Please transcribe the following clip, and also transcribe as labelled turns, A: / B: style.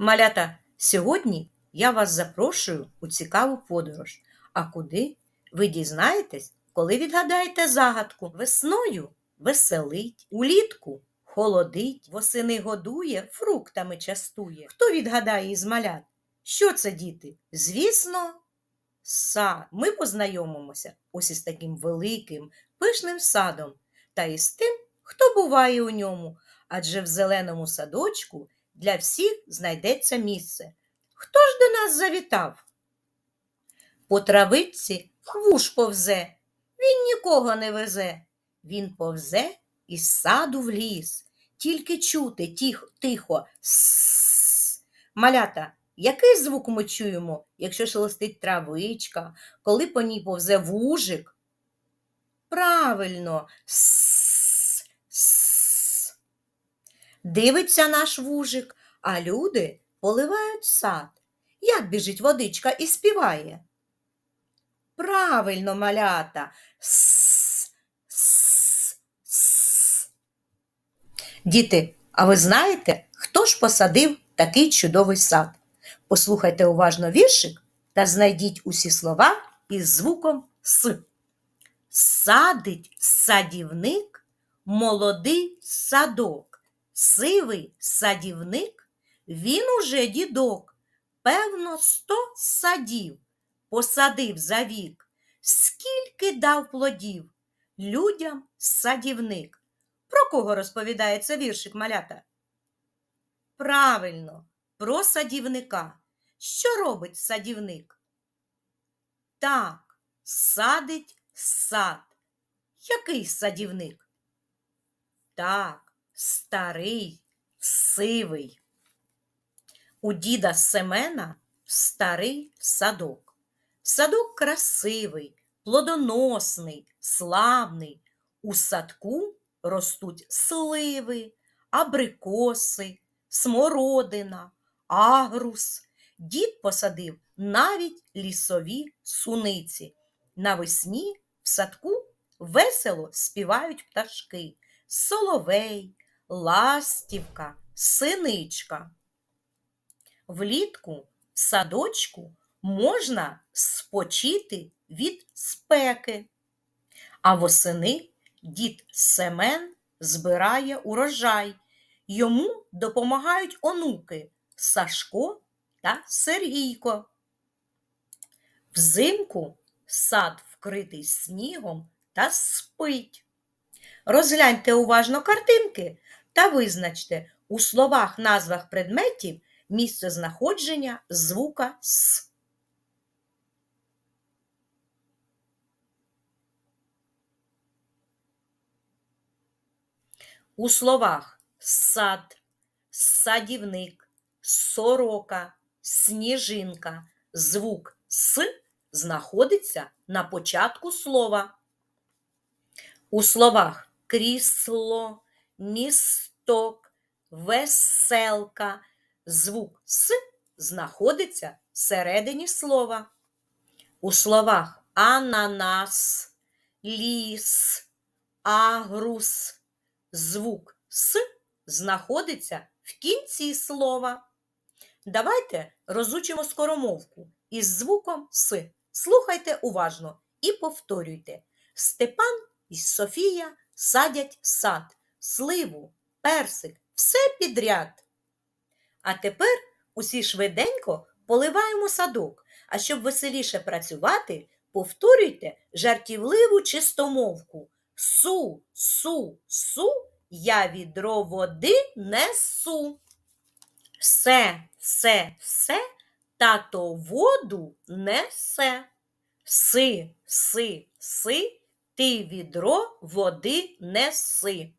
A: Малята, сьогодні я вас запрошую у цікаву подорож. А куди? Ви дізнаєтесь, коли відгадаєте загадку. Весною веселить, улітку холодить, восени годує, фруктами частує. Хто відгадає із малят? Що це, діти? Звісно, сад. Ми познайомимося ось із таким великим, пишним садом та із тим, хто буває у ньому, адже в зеленому садочку для всіх знайдеться місце. Хто ж до нас завітав? По травиці хвуш повзе, він нікого не везе. Він повзе із саду в ліс, тільки чути тих, тихо с. Малята, який звук ми чуємо, якщо шелестить травичка, коли по ній повзе вужик? Правильно, с. с. Дивиться наш вужик, а люди поливають сад. Як біжить водичка і співає? Правильно, малята. С. Діти, а ви знаєте, хто ж посадив такий чудовий сад? Послухайте уважно віршик та знайдіть усі слова із звуком С. Садить садівник молодий садок. Сивий садівник, він уже дідок. Певно, сто садів посадив за вік. Скільки дав плодів людям садівник. Про кого розповідається віршик малята? Правильно, про садівника. Що робить садівник? Так, садить сад. Який садівник? Так, старий, сивий. У діда Семена старий садок. Садок красивий, плодоносний, славний. У садку ростуть сливи, абрикоси, смородина, агрус. Дід посадив навіть лісові суниці. Навесні в садку весело співають пташки соловей, ластівка, синичка. Влітку в садочку можна спочити від спеки, а восени дід Семен збирає урожай. Йому допомагають онуки Сашко та Сергійко. Взимку сад вкритий снігом та спить. Розгляньте уважно картинки та визначте у словах назвах предметів місце знаходження звука С. У словах сад, садівник, сорока, сніжинка звук С знаходиться на початку слова. У словах крісло, місток, веселка звук С знаходиться всередині слова. У словах ананас, ліс, агрус звук С знаходиться в кінці слова. Давайте розучимо скоромовку із звуком С. Слухайте уважно і повторюйте. Степан і Софія садять сад, сливу, персик, все підряд. А тепер усі швиденько поливаємо садок, а щоб веселіше працювати, повторюйте жартівливу чистомовку. Су, су, су, я відро води несу. Се, се, се, тато воду несе. Си, си, си, ти відро води неси.